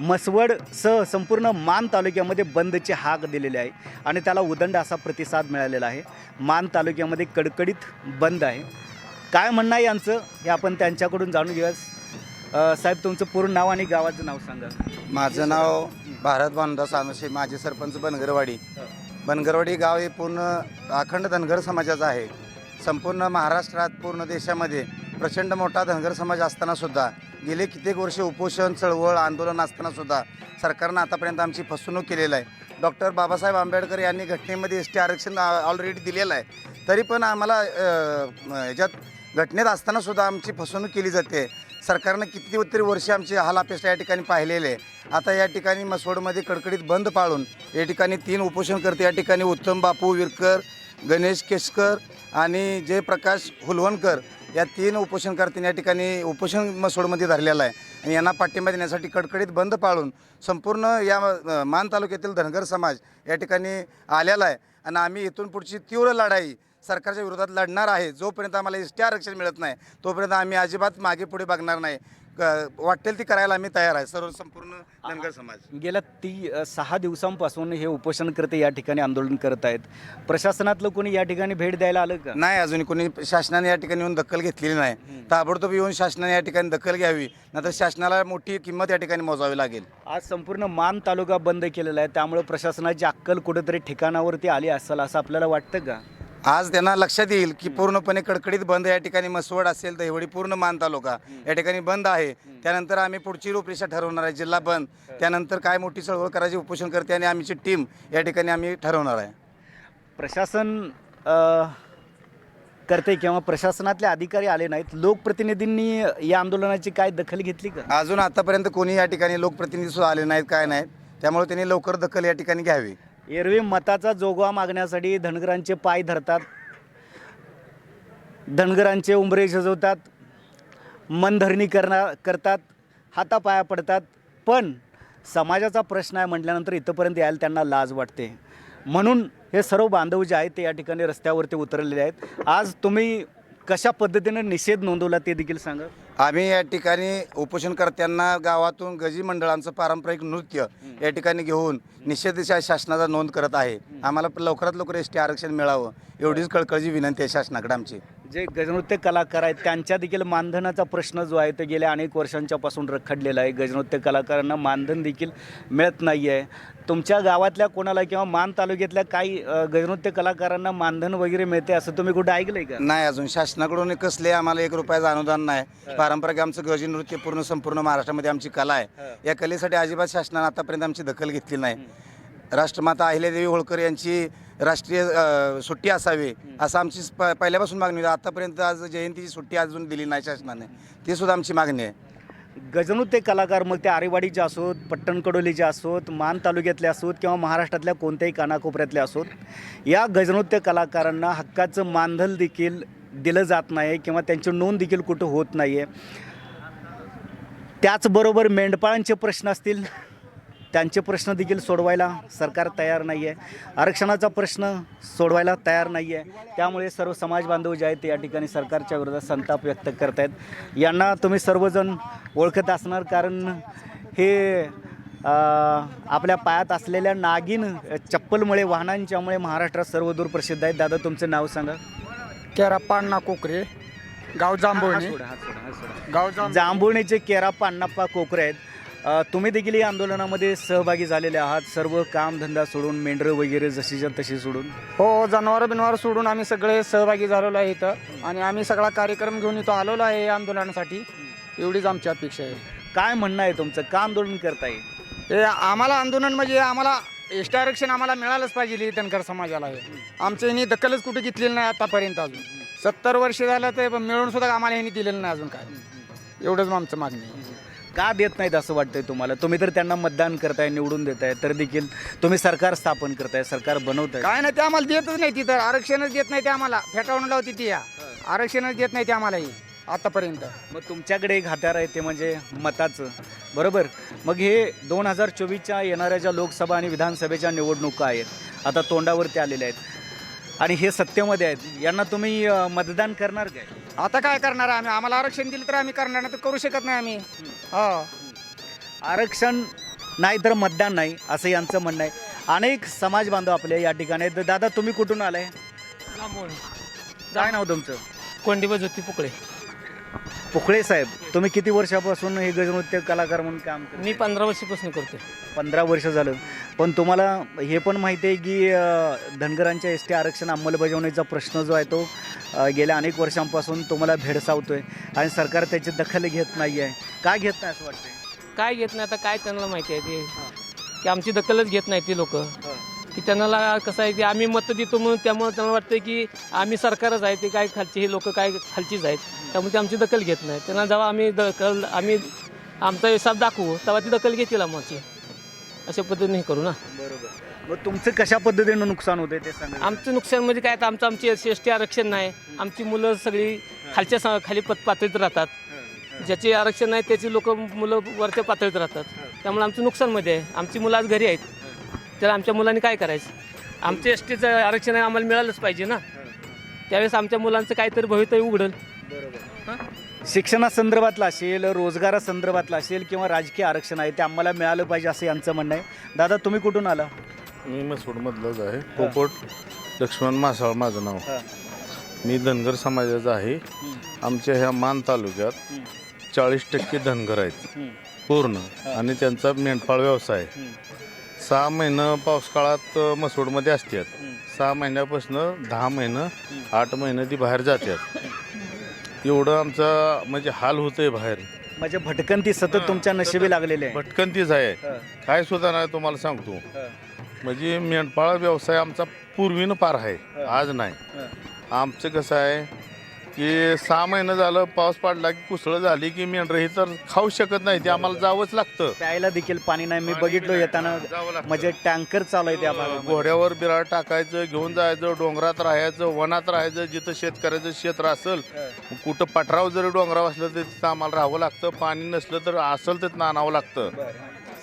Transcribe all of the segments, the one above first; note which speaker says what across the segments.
Speaker 1: मसवडसह संपूर्ण मान तालुक्यामध्ये बंदची हाक दिलेली आहे आणि त्याला उदंड असा प्रतिसाद मिळालेला आहे. मान तालुक्यामध्ये कडकडीत बंद आहे. काय म्हणणं आहे यांचं? हे आपण त्यांच्याकडून जाणून घेऊया साहेब तुमचं पूर्ण नाव आणि गावाचं नाव सांगा.
Speaker 2: माझं नाव भारत भानुदास सानोशे माझे सरपंच बनगरवाडी. बनगरवाडी गाव हे पूर्ण अखंड धनगर समाजाचं आहे. संपूर्ण महाराष्ट्रात पूर्ण देशामध्ये प्रचंड मोठा धनगर समाज असताना सुद्धा गेले कित्येक वर्ष उपोषण चळवळ आंदोलन असताना सुद्धा सरकारनं आतापर्यंत आमची फसवणूक केलेलं आहे. डॉक्टर बाबासाहेब आंबेडकर यांनी घटनेमध्ये एस टी आरक्षण ऑलरेडी दिलेलं आहे. तरी पण आम्हाला ह्याच्यात घटनेत असताना सुद्धा आमची फसवणूक केली जाते. सरकारनं किती तरी वर्षे आमचे हाल अपेक्षा या ठिकाणी पाहिलेले आहे. आता या ठिकाणी मसवडमध्ये कडकडीत बंद पाळून या ठिकाणी तीन उपोषणकर्ते या ठिकाणी उत्तम बापू विरकर गणेश केशकर आणि जयप्रकाश हुलवणकर या तीन उपोषणकर्त्यांनी या ठिकाणी उपोषण मसोडमध्ये धरलेलं आहे. आणि यांना पाठिंबा देण्यासाठी कडकडीत बंद पाळून संपूर्ण या मान तालुक्यातील धनगर समाज या ठिकाणी आलेला आहे. आणि आम्ही इथून पुढची तीव्र लढाई सरकारच्या विरोधात लढणार आहे. जोपर्यंत आम्हाला एस टी आरक्षण मिळत नाही तोपर्यंत आम्ही अजिबात मागे पुढे बघणार नाही. वाटेल ती करायला आम्ही तयार आहे. सर्व संपूर्ण धनगर समाज.
Speaker 1: गेल्या ती सहा दिवसांपासून हे उपोषणकर्ते या ठिकाणी आंदोलन करत आहेत. प्रशासनातलं कोणी या ठिकाणी भेट द्यायला आलं का?
Speaker 2: नाही अजून कोणी शासनाने या ठिकाणी येऊन दखल घेतलेली नाही. ताबडतोब येऊन शासनाने या ठिकाणी दखल घ्यावी नाहीतर शासनाला मोठी किंमत या ठिकाणी मोजावी लागेल.
Speaker 1: आज संपूर्ण मान तालुका बंद केलेला आहे. त्यामुळे प्रशासनाची अक्कल कुठेतरी ठिकाणावरती आली असेल असं आपल्याला वाटतं का?
Speaker 2: आज त्यांना लक्षात येईल की पूर्णपणे कडकडीत बंद या ठिकाणी मसवड असेल तर एवढी पूर्ण मान तालुका या ठिकाणी बंद आहे. त्यानंतर आम्ही पुढची रूपरेषा ठरवणार आहे. जिल्हा बंद. त्यानंतर काय मोठी चळवळ करायची उपोषण करते आणि आमची टीम या ठिकाणी आम्ही ठरवणार आहे.
Speaker 1: प्रशासन करते किंवा प्रशासनातले अधिकारी आले नाहीत लोकप्रतिनिधींनी या आंदोलनाची काय दखल घेतली का?
Speaker 2: अजून आतापर्यंत कोणी या ठिकाणी लोकप्रतिनिधी सुद्धा आले नाहीत काय नाहीत. त्यामुळे त्यांनी लवकर दखल या ठिकाणी घ्यावी.
Speaker 1: एरवी मताचा जोगवा मागण्यासाठी धनगरांचे पाय धरतात. धनगरांचे उंबरे सजवतात मनधरणी करणार करतात. हातापाया पडतात. पण समाजाचा प्रश्न आहे म्हटल्यानंतर इथंपर्यंत यायला त्यांना लाज वाटते. म्हणून हे सर्व बांधव जे आहेत ते या ठिकाणी रस्त्यावरती उतरलेले आहेत. आज तुम्ही कशा पद्धतीने निषेध नोंदवला ते देखील सांगा.
Speaker 2: आम्ही या ठिकाणी उपोषणकर्त्यांना गावातून गजी मंडळांचं पारंपरिक नृत्य या ठिकाणी घेऊन निषेधीच्या शासनाचा नोंद करत आहे. आम्हाला लवकरात लवकर एस टी आरक्षण मिळावं एवढीच कळकळची विनंती आहे शासनाकडे आमची.
Speaker 1: जे गजनृत्य कलाकार आहेत त्यांच्या देखील मानधनाचा प्रश्न जो आहे तो गेल्या अनेक वर्षांच्यापासून रखडलेला आहे. गजनृत्य कलाकारांना मानधन देखील मिळत नाही आहे तुमच्या गावातल्या कोणाला किंवा मान तालुक्यातल्या काही अ, गजनृत्य कलाकारांना मानधन वगैरे मिळते असं तुम्ही कुठं ऐकलंय का?
Speaker 2: नाही अजून. शासनाकडून कसले आम्हाला एक रुपयाचं अनुदान नाही. पारंपरिक आमचं गजी नृत्य पूर्ण संपूर्ण महाराष्ट्रामध्ये आमची कला आहे. या कलेसाठी अजिबात शासनानं आतापर्यंत आमची दखल घेतली नाही. राष्ट्रमाता अहिल्यादेवी होळकर यांची राष्ट्रीय सुट्टी असावी असं आमची प पहिल्यापासून मागणी होती. आतापर्यंत आज जयंतीची सुट्टी अजून दिली नाही शासनाने. ती सुद्धा आमची मागणी आहे.
Speaker 1: गजनुते कलाकार मग ते आरेवाडीचे असोत पट्टणकडोलीचे असोत मान तालुक्यातले असोत किंवा महाराष्ट्रातल्या कोणत्याही कानाकोपऱ्यातले असोत या गजनृत्य कलाकारांना हक्काचं मानधन देखील दिलं जात नाही किंवा त्यांची नोंद देखील कुठं होत नाही आहे त्याचबरोबर मेंढपाळांचे प्रश्न असतील त्यांचे प्रश्न देखील सोडवायला सरकार तयार नाही आहे आरक्षणाचा प्रश्न सोडवायला तयार नाही आहे त्यामुळे सर्व समाज बांधव जे आहेत ते या ठिकाणी सरकारच्या विरोधात संताप व्यक्त करत आहेत यांना तुम्ही सर्वजण ओळखत असणार कारण हे आपल्या पायात असलेल्या नागिन चप्पलमुळे वाहनांच्यामुळे महाराष्ट्रात सर्वदूर प्रसिद्ध आहेत. दादा तुमचं नाव सांगा.
Speaker 3: केराप्पा अण्णा कोकरे गाव
Speaker 1: सोडा.
Speaker 3: गाव जांभ
Speaker 1: जांभुळणीचे केराप्पा अण्णाप्पा कोकरे आहेत. तुम्ही देखील या आंदोलनामध्ये सहभागी झालेले आहात. सर्व कामधंदा सोडून मेंढरं वगैरे जशीच्या तशी सोडून.
Speaker 3: हो जनावर बिनवार सोडून आम्ही सगळे सहभागी झालेलो आहे इथं. आणि आम्ही सगळा कार्यक्रम घेऊन इथं आलेलो आहे या आंदोलनासाठी. एवढीच आमची अपेक्षा आहे.
Speaker 1: काय म्हणणं आहे तुमचं? का आंदोलन करताय?
Speaker 3: हे आम्हाला आंदोलन म्हणजे आम्हाला एस टी आरक्षण आम्हाला मिळालंच पाहिजे धनकर समाजाला हे. आमच्या ह्यांनी दखलच कुठे घेतलेली नाही आतापर्यंत अजून. सत्तर वर्ष झालं ते मिळून सुद्धा आम्हाला ह्यांनी दिलेलं नाही अजून काय. एवढंच आमचं मागणी आहे.
Speaker 1: का देत नाहीत असं वाटतंय तुम्हाला? तुम्ही तर त्यांना मतदान करताय निवडून देताय तर देखील तुम्ही सरकार स्थापन करताय सरकार बनवताय.
Speaker 3: काय नाही ते आम्हाला देतच नाही तिथं. आरक्षणच देत नाही ते आम्हाला. फेटाळून लावते ती या. आरक्षणच देत नाही ते आम्हाला ही आतापर्यंत.
Speaker 1: मग तुमच्याकडे एक हात्यार आहे ते म्हणजे मताचं. बरोबर? मग हे दोन हजार चोवीसच्या येणाऱ्या ज्या लोकसभा आणि विधानसभेच्या निवडणुका आहेत आता तोंडावरती आलेल्या आहेत आणि हे सत्तेमध्ये आहेत यांना तुम्ही अ, मतदान करणार काय?
Speaker 3: आता काय करणार आम्ही? आम्हाला आरक्षण दिलं तर आम्ही करणार नाही तर करू शकत नाही आम्ही. हो.
Speaker 1: आरक्षण नाही तर मतदान नाही असं यांचं म्हणणं आहे. अनेक समाज बांधव आपले या ठिकाणी दादा तुम्ही कुठून आलाय? काय नाव तुमचं?
Speaker 4: कोंडीबा ज्योती पुकळे.
Speaker 1: पुखळे साहेब तुम्ही किती वर्षापासून हे गजनृत्य कलाकार म्हणून काम करता?
Speaker 4: मी पंधरा वर्षापासून करते
Speaker 1: पंधरा वर्ष झालं. पण तुम्हाला हे पण माहिती आहे की अ, धनगरांच्या एस टी आरक्षण अंमलबजावणीचा प्रश्न जो आहे तो अ, गेल्या अनेक वर्षांपासून तुम्हाला भेडसावतोय आणि सरकार त्याची दखल घेत नाही आहे. का घेत नाही असं वाटतंय?
Speaker 4: काय घेत नाही आता काय त्यांना माहिती आहे ते? की आमची दखलच घेत नाही ती लोक. की त्यांना कसं आहे की आम्ही मत देतो म्हणून त्यामुळे त्यांना वाटतं की आम्ही सरकारच आहे ते काय खालची हे लोक काय खालचीच आहेत. त्यामुळे ते आमची दखल घेत नाही. त्यांना जेव्हा आम्ही दखल आम्ही आमचा हिसाब दाखवू तेव्हा ती दखल घेतील आमची अशा पद्धतीने हे करू ना.
Speaker 1: बरोबर. मग तुमचं कशा पद्धतीनं नुकसान होते ते सांगा.
Speaker 4: आमचं नुकसान म्हणजे काय आता आमचं आमची एस टी आरक्षण नाही. आमची मुलं सगळी खालच्या स- खाली पत पातळीत राहतात. ज्याचे आरक्षण नाही त्याची लोक मुलं वरच्या पातळीत राहतात. त्यामुळे आमचं नुकसानमध्ये आहे. आमची मुलं आज घरी आहेत. तर आमच्या मुलांनी काय करायचं? आमचं एस टीचं आरक्षण आहे आम्हाला मिळालंच पाहिजे ना. त्यावेळेस आमच्या मुलांचं काहीतरी भवितव्य उघडल.
Speaker 1: शिक्षणासंदर्भातला असेल रोजगारासंदर्भातला असेल किंवा राजकीय आरक्षण आहे ते आम्हाला मिळालं पाहिजे असं यांचं म्हणणं आहे. दादा तुम्ही कुठून आला?
Speaker 5: मी मसूडमधलंच आहे. पोपट लक्ष्मण मासाळ माझं नाव. मी धनगर समाजाचा आहे. आमच्या ह्या मान तालुक्यात चाळीस टक्के धनगर आहेत. पूर्ण. आणि त्यांचा मेंढपाळ व्यवसाय आहे. सहा महिनं पाऊस काळात अ, मसूडमध्ये असतात. सहा महिन्यापासून दहा महिनं आठ महिनं ती बाहेर जातात. एवढं आमचा म्हणजे हाल होतंय बाहेर.
Speaker 1: म्हणजे भटकंती सतत तुमच्या नशिबी लागलेले आहे.
Speaker 5: भटकंतीच आहे. काय सुद्धा नाही तुम्हाला सांगतो. म्हणजे मेंढपाळ व्यवसाय आमचा पूर्वीनं पार आहे. आज नाही. आमचं कसं आहे की सहा महिनं झालं पाऊस पडला की कुसळं झाली की मेंढरं ही तर खाऊ शकत नाही ते आम्हाला जावंच लागतं.
Speaker 1: प्यायला देखील पाणी नाही. मी बघितलो येताना
Speaker 5: जावं लागतं.
Speaker 1: म्हणजे टँकर चालू आहे त्या भागामध्ये.
Speaker 5: घोड्यावर बिराड टाकायचं घेऊन जायचं डोंगरात राहायचं वनात राहायचं जिथं शेतकऱ्याचं क्षेत्र असेल कुठं पठराव जरी डोंगराव असलं तर तिथं आम्हाला राहावं लागतं. पाणी नसलं तर असेल तर आणावं लागतं.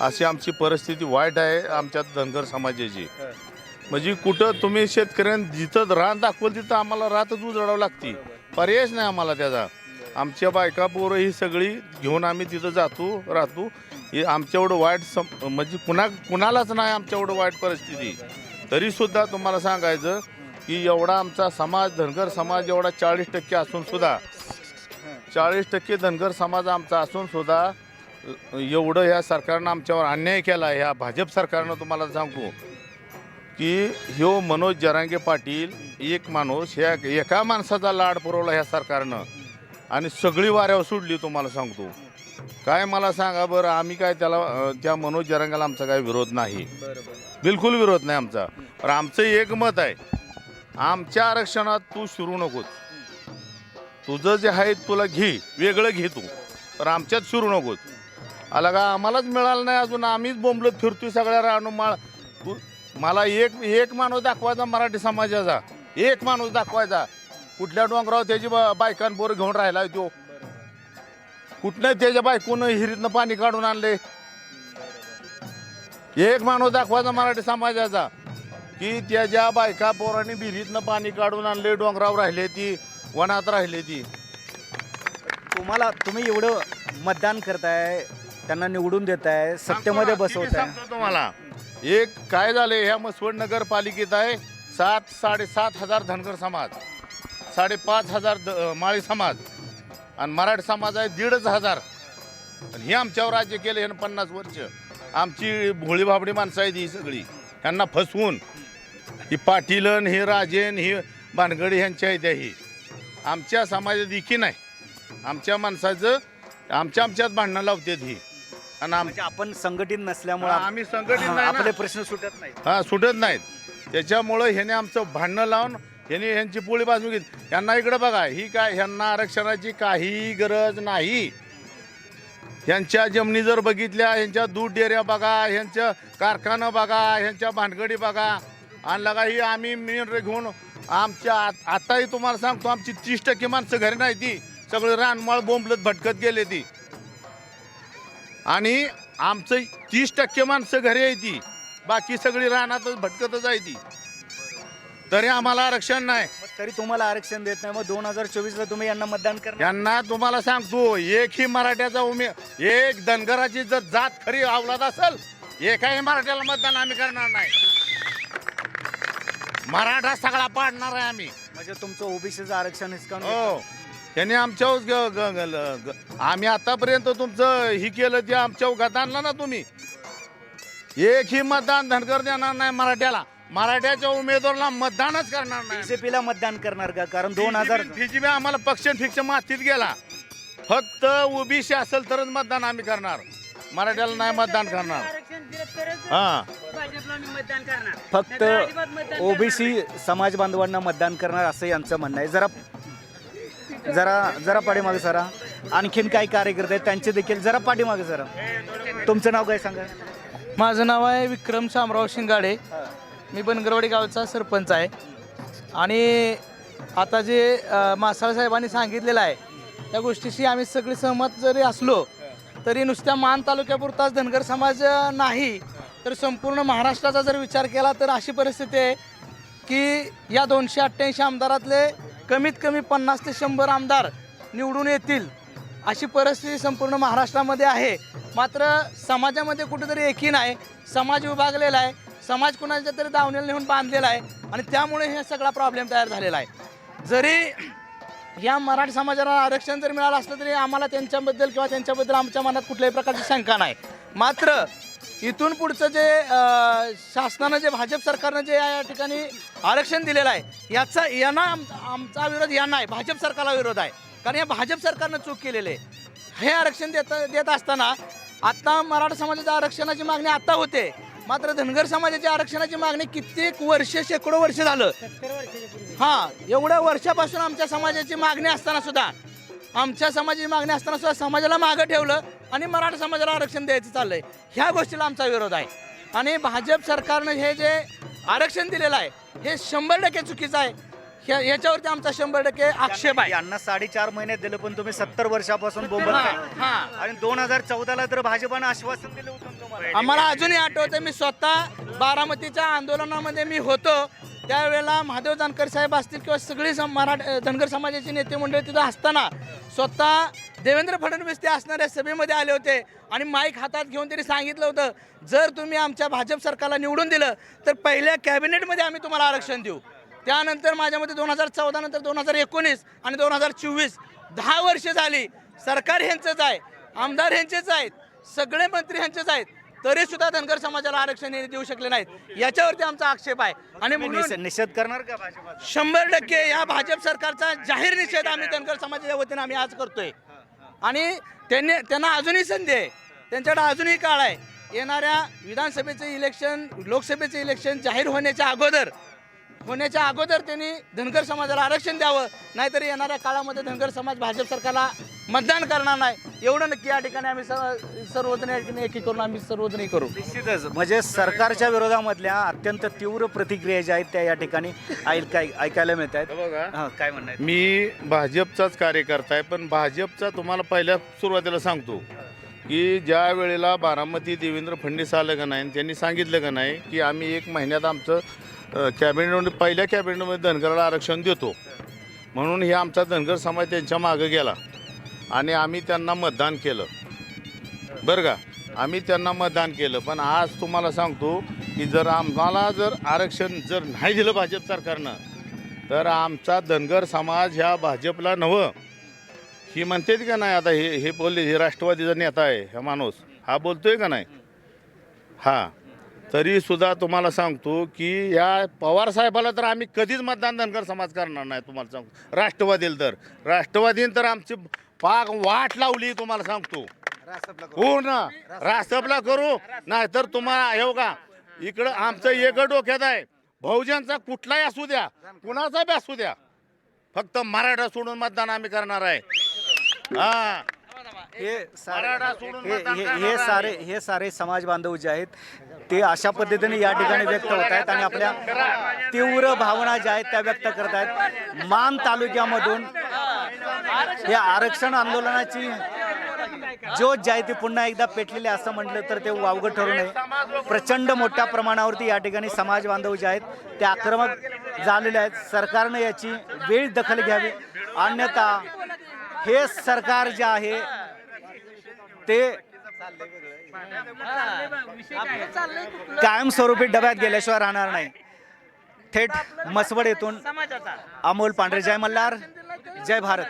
Speaker 5: अशी आमची परिस्थिती वाईट आहे आमच्या धनगर समाजाची. म्हणजे कुठं तुम्ही शेतकऱ्यांनी जिथं रान दाखवल तिथं आम्हाला रातच उजडावं लागते. पर्यायच नाही आम्हाला त्याचा. आमच्या बायका पोरं ही सगळी घेऊन आम्ही तिथं जातो राहतो. हे आमच्या एवढं वाईट सम म्हणजे कुणा कुणालाच नाही आमच्या एवढं वाईट परिस्थिती. तरीसुद्धा तुम्हाला सांगायचं की एवढा आमचा समाज धनगर समाज एवढा चाळीस टक्के असून सुद्धा चाळीस टक्के धनगर समाज आमचा असून सुद्धा एवढं ह्या सरकारनं आमच्यावर अन्याय केला ह्या भाजप सरकारनं तुम्हाला सांगतो की ह्यो मनोज जरांगे पाटील एक माणूस ह्या एका माणसाचा लाड पुरवला ह्या सरकारनं. आणि सगळी वाऱ्यावर सोडली तुम्हाला सांगतो. काय मला सांगा बरं आम्ही काय त्याला त्या मनोज जरांगाला आमचा काय विरोध नाही. बिलकुल विरोध नाही आमचा. पण आमचं एक मत आहे आमच्या आरक्षणात तू शिरू नकोस. तुझं जे आहे तुला घे वेगळं घे तू पण आमच्यात शिरू नकोस. आला का आम्हालाच मिळालं नाही अजून आम्हीच बोंबलत फिरतोय सगळ्या रानू माळ. तू- मला एक एक माणूस दाखवायचा मराठी समाजाचा. एक माणूस दाखवायचा. कुठल्या डोंगरावर त्याची बा- बायकान बोर घेऊन राहिला तो? कुठनं त्याच्या बायकोनं हिरीतनं पाणी काढून आणले? एक माणूस दाखवायचा मराठी समाजाचा. की त्याच्या बायका पोरांनी विहिरीतनं पाणी काढून आणले डोंगरावर राहिले ती वनात राहिले ती.
Speaker 1: तुम्हाला तुम्ही एवढं मतदान करताय त्यांना निवडून देताय सत्तेमध्ये बसवताय.
Speaker 5: तुम्हाला? एक काय झाले ह्या मसवड नगरपालिकेत आहे. सात साडेसात हजार धनगर समाज साडेपाच हजार द- माळी समाज आणि मराठी समाज आहे दीडच हजार. आणि हे आमच्यावर राज्य केलं हे पन्नास वर्ष. आमची भोळी भाबडी माणसं आहेत ही सगळी. ह्यांना फसवून ही पाटीलन हे राजेन ही भानगडी ह्यांच्या आहेत ही. आमच्या समाजात इकी नाही. आमच्या माणसाचं आमच्या आमच्यात भांडणं लावतात ही. आणि आम
Speaker 1: म्हणजे आपण संघटित नसल्यामुळे
Speaker 5: आम्ही संघटित
Speaker 1: हा,
Speaker 5: नाही ना.
Speaker 1: आपले प्रश्न सुटत नाही
Speaker 5: हा सुटत नाहीत. त्याच्यामुळं ह्याने आमचं भांडणं लावून ह्याने ह्यांची पोळी बाजू घेत यांना इकडे बघा ही काय ह्यांना आरक्षणाची काही गरज नाही. ह्यांच्या जमिनी जर बघितल्या ह्यांच्या दूध डेऱ्या बघा ह्यांच्या कारखानं बघा ह्यांच्या भानगडी बघा. आणि लगा ही आम्ही मेन घेऊन आमच्या आत- आताही तुम्हाला सांगतो आमची तीस टक्के माणसं घरी नाही ती. सगळं रानमाळ बोंबलत भटकत गेले ती. आणि आमचं तीस टक्के माणसं घरी ती. बाकी सगळी रानातच भटकतच आहे ती. तरी आम्हाला आरक्षण नाही.
Speaker 1: तरी तुम्हाला आरक्षण देत नाही. मग दोन हजार चोवीसला तुम्ही यांना मतदान करणार?
Speaker 5: यांना तुम्हाला सांगतो एकही मराठ्याचा उमे एक धनगराची जर जात खरी अवलाद असेल एकाही मराठ्याला मतदान आम्ही करणार नाही. मराठा सगळा पाडणार आहे आम्ही.
Speaker 1: म्हणजे तुमचं ओबीसीचं आरक्षण हिसकावून
Speaker 5: हो. त्यांनी आमच्यावर ग- ग- ग- ल- ग- आम्ही आतापर्यंत तुमचं ही केलं ते आमच्या उगात आणलं ना तुम्ही. एकही मतदान धनगर देणार नाही मराठ्याला. मराठ्याच्या उमेदवाराला मतदानच करणार नाही.
Speaker 1: बीजेपीला मतदान करणार का? कारण दोन हजार
Speaker 5: फिजीबी आम्हाला पक्ष फिक्ष मातीत गेला. फक्त ओबीसी असेल तरच मतदान आम्ही करणार. मराठ्याला नाही मतदान करणार. हा.
Speaker 1: फक्त ओबीसी समाज बांधवांना मतदान करणार असं यांचं म्हणणं आहे. जरा जरा जरा पाठीमागे जरा आणखीन काही कार्यकर्ते आहेत त्यांचे देखील जरा पाठीमागे जरा तुमचं नाव काय सांगा?
Speaker 6: माझं नाव आहे विक्रम शामराव शिंगाडे. मी बनगरवाडी गावचा सरपंच आहे. आणि आता जे अ, मासाळ साहेबांनी सांगितलेलं आहे त्या गोष्टीशी आम्ही सगळे सहमत जरी असलो तरी नुसत्या मान तालुक्यापुरताच धनगर समाज अ, नाही तर संपूर्ण महाराष्ट्राचा जर विचार केला तर अशी परिस्थिती आहे की या दोनशे अठ्ठ्याऐंशी आमदारातले कमीत कमी पन्नास ते शंभर आमदार निवडून येतील अशी परिस्थिती संपूर्ण महाराष्ट्रामध्ये आहे. मात्र समाजामध्ये कुठेतरी एकी नाही समाज विभागलेला आहे समाज कुणाच्या तरी दावणीला नेऊन बांधलेला आहे आणि त्यामुळे हे सगळा प्रॉब्लेम तयार झालेला आहे. जरी या मराठी समाजाला आरक्षण जर मिळालं असलं तरी आम्हाला त्यांच्याबद्दल किंवा त्यांच्याबद्दल आमच्या मनात कुठल्याही प्रकारची शंका नाही. मात्र इथून पुढचं जे शासनानं जे भाजप सरकारनं जे या ठिकाणी आरक्षण दिलेलं आहे याचा यांना आमचा विरोध यांना आहे भाजप सरकारला विरोध आहे. कारण या भाजप सरकारनं चूक केलेली आहे. हे आरक्षण देत देत असताना आत्ता मराठा समाजाच्या आरक्षणाची मागणी आत्ता होते. मात्र धनगर समाजाच्या आरक्षणाची मागणी कित्येक वर्ष शेकडो वर्ष झालं. हा एवढ्या वर्षापासून आमच्या समाजाची मागणी असताना सुद्धा आमच्या समाजाची मागणी असताना सुद्धा समाजाला मागं ठेवलं. आणि मराठा समाजाला आरक्षण द्यायचं चाललंय. ह्या गोष्टीला आमचा विरोध आहे. आणि भाजप सरकारनं हे जे आरक्षण दिलेलं आहे हे शंभर टक्के चुकीचं आहे. ह्या- ह्याच्यावरती आमचा शंभर टक्के आक्षेप आहे.
Speaker 1: यांना साडेचार महिन्यात दिलं पण तुम्ही सत्तर वर्षापासून बोंबल
Speaker 6: हा, हा.
Speaker 1: आणि दोन हजार चौदाला तर भाजपानं आश्वासन दिलं होतं तुम्हाला.
Speaker 6: आम्हाला अजूनही आठवतं मी स्वतः बारामतीच्या आंदोलनामध्ये मी होतो. त्यावेळेला महादेव जानकर साहेब असतील किंवा सगळी सम मराठ धनगर समाजाचे नेते मंडळी तिथं असताना स्वतः देवेंद्र फडणवीस ते असणाऱ्या सभेमध्ये आले होते आणि माईक हातात घेऊन त्यांनी सांगितलं होतं जर तुम्ही आमच्या भाजप सरकारला निवडून दिलं तर पहिल्या कॅबिनेटमध्ये आम्ही तुम्हाला आरक्षण देऊ. त्यानंतर माझ्यामध्ये दोन हजार चौदा नंतर दोन हजार एकोणीस आणि दोन हजार चोवीस दहा वर्ष झाली सरकार ह्यांचंच आहे आमदार ह्यांचेच आहेत सगळे मंत्री ह्यांचेच आहेत. तरी सुद्धा धनगर समाजाला आरक्षण हे देऊ शकले नाहीत. याच्यावरती आमचा आक्षेप आहे. आणि म्हणून
Speaker 1: निषेध करणार का
Speaker 6: शंभर टक्के या भाजप सरकारचा जाहीर निषेध आम्ही धनगर समाजाच्या वतीने आम्ही आज करतोय. आणि त्यांनी त्यांना अजूनही संधी आहे. त्यांच्याकडे अजूनही काळ आहे. येणाऱ्या विधानसभेचं इलेक्शन लोकसभेचं इलेक्शन जाहीर होण्याच्या अगोदर होण्याच्या अगोदर त्यांनी धनगर समाजाला आरक्षण द्यावं. नाहीतर येणाऱ्या काळामध्ये धनगर समाज भाजप सरकारला मतदान करणार नाही. एवढं नक्की या ठिकाणी आम्ही सर्व- सर्वजण या ठिकाणी एकी करून आम्ही सर्वजण करू.
Speaker 1: निश्चितच. म्हणजे सरकारच्या विरोधामधल्या अत्यंत तीव्र प्रतिक्रिया ज्या आहेत त्या या ठिकाणी ऐकाय ऐकायला मिळत आहेत
Speaker 5: बघा.
Speaker 1: हा, काय म्हणणं आहे?
Speaker 5: मी भाजपचाच कार्यकर्ता आहे पण भाजपचा तुम्हाला पहिल्या सुरुवातीला सांगतो की ज्या वेळेला बारामती देवेंद्र फडणवीस आलं का नाही त्यांनी सांगितलं का नाही की आम्ही एक महिन्यात आमचं कॅबिनेटमध्ये पहिल्या कॅबिनेटमध्ये धनगराला आरक्षण देतो. म्हणून हे आमचा धनगर समाज त्यांच्या मागं गेला. आणि आम्ही त्यांना मतदान केलं. बरं का? आम्ही त्यांना मतदान केलं. पण आज तुम्हाला सांगतो की जर आम्हाला जर आरक्षण जर नाही दिलं भाजप सरकारनं तर आमचा धनगर समाज ह्या भाजपला नवं ही म्हणतेत का नाही आता हे हे बोलले हे राष्ट्रवादीचा नेता आहे हा माणूस. हा बोलतोय का नाही? हां. तरी सुद्धा तुम्हाला सांगतो की या पवार साहेबाला तर आम्ही कधीच मतदान धनगर समाज करणार नाही तुम्हाला सांगतो. राष्ट्रवादीला तर. राष्ट्रवादीने तर आमची पाक वाट लावली तुम्हाला सांगतो. हो ना रासपला करू नाहीतर तुम्हाला हे का इकडं आमचं एक डोक्यात आहे. बहुजनचा कुठलाही असू द्या कुणाचा बी असू द्या. फक्त मराठा सोडून मतदान आम्ही करणार आहे. हा.
Speaker 1: हे सारे
Speaker 5: मराठा सोडून
Speaker 1: हे
Speaker 5: मतदान
Speaker 1: हे-
Speaker 5: करणार
Speaker 1: हे
Speaker 5: आहे.
Speaker 1: सारे हे सारे समाज बांधव जे आहेत ते अशा पद्धतीने या ठिकाणी व्यक्त होत आहेत आणि आपल्या तीव्र भावना ज्या आहेत त्या व्यक्त करत आहेत. मान तालुक्यामधून या आरक्षण आंदोलनाची ज्योत जी आहे ती पुन्हा एकदा पेटलेली आहे असं म्हटलं तर ते वावगं ठरू नये. प्रचंड मोठ्या प्रमाणावरती या ठिकाणी समाज बांधव जे आहेत ते आक्रमक झालेले आहेत. सरकारनं याची वेळ दखल घ्यावी. अन्यथा हे सरकार जे आहे ते कायमस्वरूपी डब्यात गेल्याशिवाय राहणार नाही. थेट मसवड येथून अमोल पांढरे. जय मल्हार. जय भारत.